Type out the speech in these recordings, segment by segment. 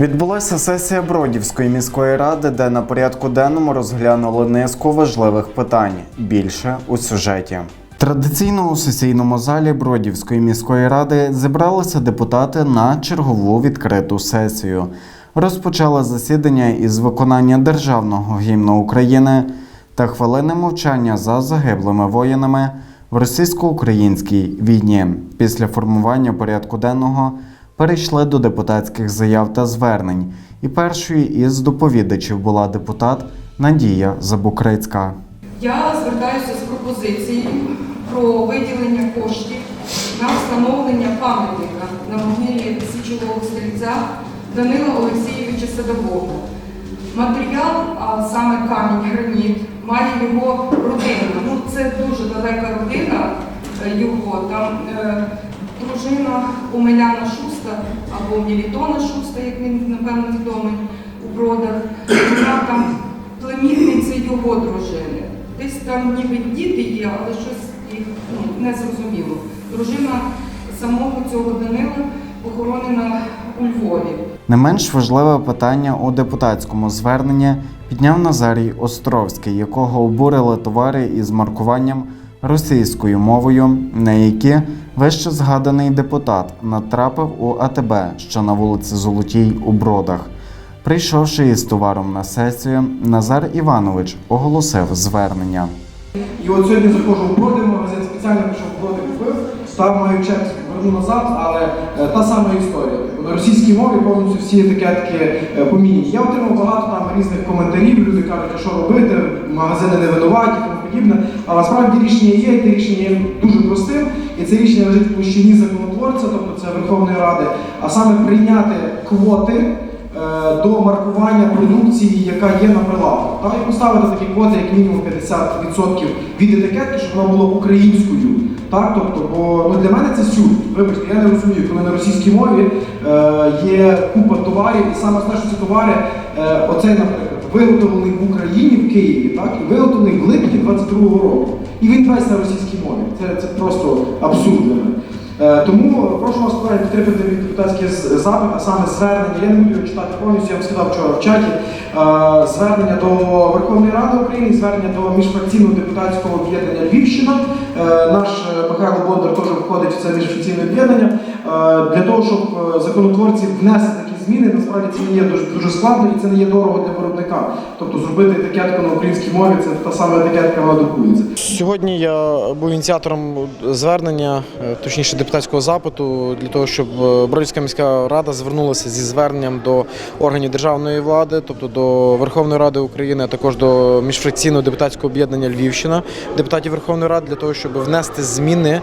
Відбулася сесія Бродівської міської ради, де на порядку денному розглянули низку важливих питань. Більше у сюжеті. Традиційно у сесійному залі Бродівської міської ради зібралися депутати на чергову відкриту сесію. Розпочали засідання із виконання державного гімну України та хвилини мовчання за загиблими воїнами в російсько-українській війні. Після формування порядку денного перейшли до депутатських заяв та звернень. І першою із доповідачів була депутат Надія Забукрицька. Я звертаюся з пропозицією про виділення коштів на встановлення пам'ятника на могилі січового стрільця Данила Олексійовича Садового. Матеріал, а саме камінь, граніт, має його родина. Ну, це дуже далека родина е, його. Там е, дружина Омеляна Шуста або Мілітона Шуста, як він напевно відомий у бродах. Вона там племінниця його дружини. Десь там ніби діти є, але щось їх ну, не зрозуміло. Дружина самого цього Данила похоронена у Львові. Не менш важливе питання у депутатському зверненні підняв Назарій Островський, якого обурили товари із маркуванням російською мовою, на які вище згаданий депутат натрапив у АТБ, що на вулиці Золотій у Бродах. Прийшовши із товаром на сесію, Назар Іванович оголосив звернення. І от сьогодні заходжу в броди, магазин спеціально пішов в броди купив, став маю чек, верну назад, але е, та сама історія. На російській мові повністю всі етикетки е, поміняні. Я отримав багато там різних коментарів, люди кажуть, що робити, магазини не винуваті подібне. А насправді рішення є, і те рішення є дуже простим, і це рішення лежить в площині законотворця, тобто це Верховної Ради, а саме прийняти квоти е, до маркування продукції, яка є на прилавку. І поставити такі квоти, як мінімум 50% від етикетки, щоб вона була українською. Так, тобто, бо ну, для мене це сюр. Вибачте, я не розумію, коли на російській мові е, є купа товарів, і саме основне, що ці товари, е, оцей, наприклад, виготовлений в Україні, в Києві, так, виготовлений в липні 22-го року. І він весь на російській мові. Це, це просто абсурд. Е, Тому прошу вас колеги підтримати мій депутатський запит, а саме звернення. Я не буду читати повністю, я вам сказав вчора в чаті. Е, Звернення до Верховної Ради України, звернення до міжфракційного депутатського об'єднання Львівщина. Е, Наш е, Михайло Бондар теж входить в це міжфракційне об'єднання. Е, Для того, щоб е, законотворці внесли зміни, насправді це не є дуже, дуже складно і це не є дорого для виробника. Тобто зробити етикетку на українській мові це та сама етикетка, вона друкується. Сьогодні я був ініціатором звернення, е, точніше депутатського запиту, для того, щоб е, Бродівська міська рада звернулася зі зверненням до органів державної влади, тобто до Верховної Ради України, а також до міжфракційного депутатського об'єднання Львівщина, депутатів Верховної Ради, для того, щоб внести зміни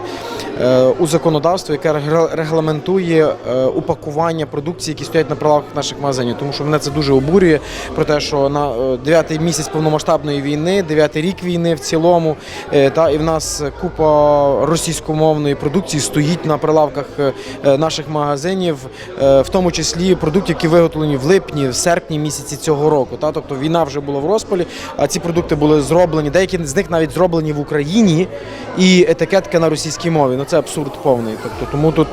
у законодавство, яке регламентує е, упакування продукції, які стоять на прилавках наших магазинів, тому що мене це дуже обурює про те, що на е, дев'ятий місяць повномасштабної війни, дев'ятий рік війни в цілому, е, та і в нас купа російськомовної продукції стоїть на прилавках е, е, наших магазинів, е, в тому числі продукти, які виготовлені в липні, в серпні місяці цього року. Та тобто війна вже була в розпалі, а ці продукти були зроблені. Деякі з них навіть зроблені в Україні, і етикетка на російській мові. Це абсурд повний. Тобто, тому тут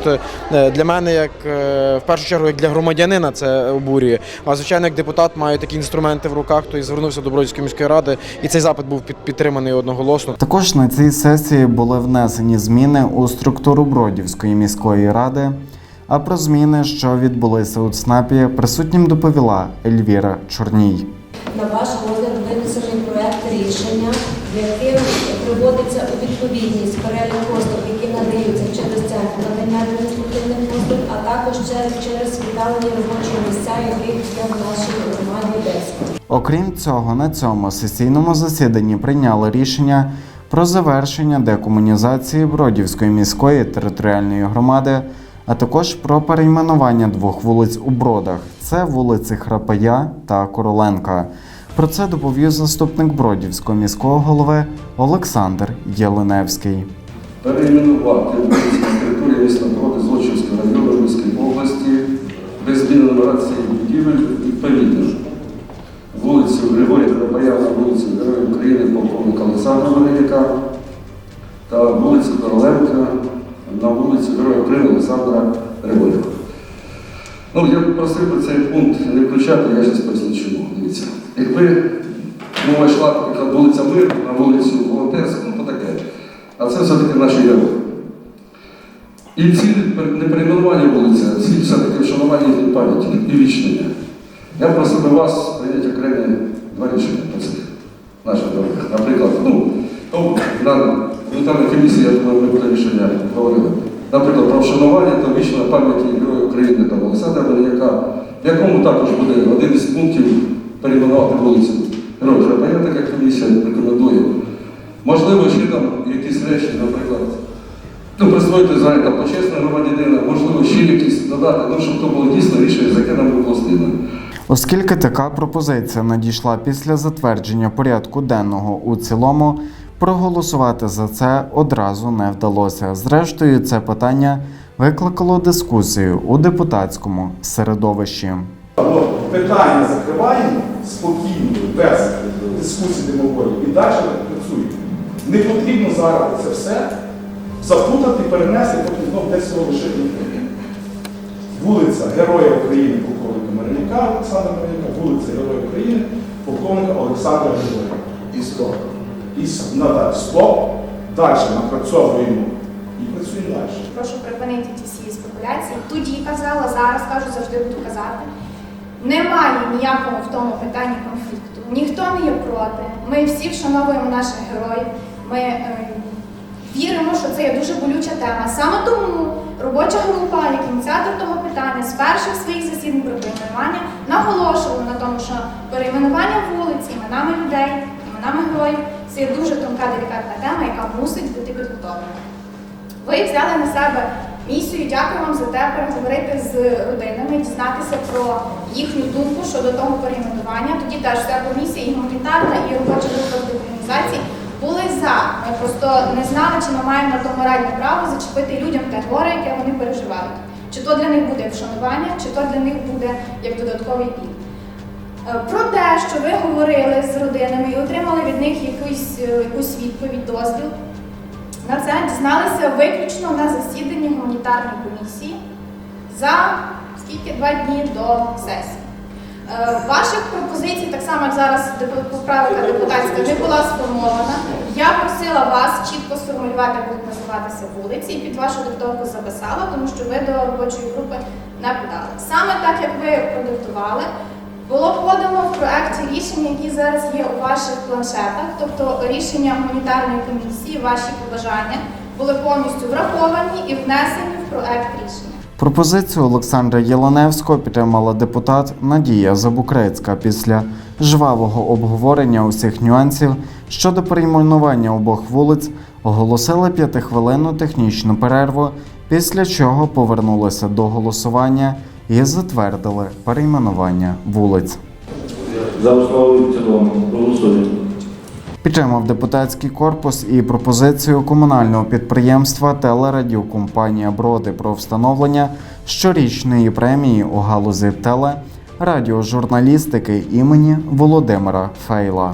е, для мене, як е, в першу чергу, як для громадянина, це обурює. А звичайно, як депутат маю такі інструменти в руках, то і звернувся до Бродівської міської ради, і цей запит був під- підтриманий одноголосно. Також на цій сесії були внесені зміни у структуру Бродівської міської ради. А про зміни, що відбулися у ЦНАПі, присутнім доповіла Ельвіра Чорній. На ваш розгляд винесений проект рішення, яким приводиться у відповідність перелік послуг, які надаються через центр надання адміністративних послуг, а також через, віддалені робочі місця, які є в нашій громаді Одеській. Окрім цього, на цьому сесійному засіданні прийняли рішення про завершення декомунізації Бродівської міської територіальної громади, а також про перейменування двох вулиць у Бродах: це вулиці Храпая та Короленка. Про це доповів заступник Бродівського міського голови Олександр Єленевський. Перейменувати вулиці на території міста Броди Злочинського району Львівської області без зміни нумерації будівель відповідно. Вулицю Григорія Крапая на вулиці Героїв України полковника Олександра Мельника та вулицю Короленка на вулицю Героя України Олександра Григорєва. Ну, я просив би цей пункт не включати, я зараз поясню чому. Дивіться. Якби мова йшла, вулиця Мир на вулицю Волонтерську, ну то таке. А це все-таки наші герої. І ціль не перейменування вулиці, а ціль все-таки вшанування їхньої пам'яті і вічнення. Я просив би вас прийняти окремі два рішення по цих наших дорогах. Наприклад, ну, на гуманітарній комісії, я думаю, ми це рішення говорили. Наприклад, про вшанування та вічна пам'яті Героїв України та Олександра Мельника, в якому також буде один із пунктів перейменувати вулицю Жепа. Я така комісія рекомендує. Можливо, ще там якісь речі, наприклад, ну, присвоїти там почесного громадянина, можливо, ще якісь додати, ну, щоб то було дійсно рішення, за яке нам було стидно. Оскільки така пропозиція надійшла після затвердження порядку денного у цілому, проголосувати за це одразу не вдалося. Зрештою, це питання викликало дискусію у депутатському середовищі. Або питання закриваємо спокійно, без дискусії демократії і далі. Не потрібно зараз це все заплутати, перенести, потім знов десь цього лишити. Вулиця Героя України полковника Миронюка Олександра Миронюка, вулиця Героя України полковника Олександра Григорія. І стоп. І надалі. Стоп. Далі напрацьовуємо і працюємо далі. Прошу припинити ті всі спекуляції. Тоді казала, зараз кажу, завжди буду казати. Немає ніякого в тому питанні конфлікту. Ніхто не є проти. Ми всі вшановуємо наших героїв. Ми е, віримо, що це є дуже болюча тема. Саме тому робоча група, як ініціатор того питання, з перших своїх засідань про перейменування наголошувала на тому, що перейменування вулиць іменами людей, іменами героїв це є дуже тонка делікатна тема, яка мусить бути підготовлена. Ви взяли на себе місію. Дякую вам за те, переговорити з родинами, дізнатися про їхню думку щодо того перейменування. Тоді теж вся комісія, і гуманітарна, і робоча група з організацій були за. Ми просто не знали, чи ми маємо на то моральне право зачепити людям те горе, яке вони переживають. Чи то для них буде вшанування, чи то для них буде як додатковий біль. Е, Про те, що ви говорили з родинами і отримали від них якусь, е, якусь відповідь, дозвіл, на це дізналися виключно на засіданні гуманітарної комісії за скільки два дні до сесії. Е, Ваших пропозицій, так само як зараз поправка депутатська, не була сформована. Я просила вас чітко сформулювати, як будуть називатися вулиці, і під вашу диктовку записала, тому що ви до робочої групи не подали. Саме так, як ви продиктували, було подано в проекті рішення, які зараз є у ваших планшетах, тобто рішення гуманітарної комісії, ваші побажання були повністю враховані і внесені в проект рішення. Пропозицію Олександра Єланевського підтримала депутат Надія Забукрецька після жвавого обговорення усіх нюансів щодо перейменування обох вулиць. Оголосили п'ятихвилинну технічну перерву, після чого повернулися до голосування і затвердили перейменування вулиць. За основу цілому. Голосуємо. Підтримав депутатський корпус і пропозицію комунального підприємства телерадіокомпанія Броди про встановлення щорічної премії у галузі теле радіожурналістики імені Володимира Фейла.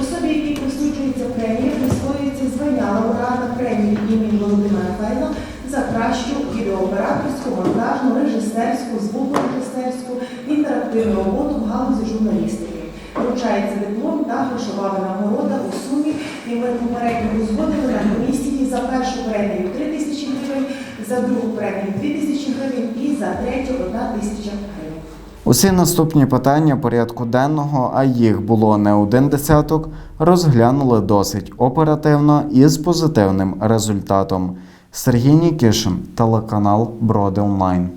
Особі, які присуджуються премії, присвоюється звання лауреата премії імені Володимира Фейла за кращу відеооператорську, монтажну, режисерську, звукорежисерську, інтерактивну роботу в галузі журналістики. Вручається диплом та грошова винагорода у сумі, і ми попередньо узгодили на комісії за першу премію 3 тисячі гривень, за другу премію 2 тисячі гривень і за третю 1 тисяча гривень. Усі наступні питання порядку денного, а їх було не один десяток, розглянули досить оперативно і з позитивним результатом. Сергій Нікішин, телеканал Броди Онлайн.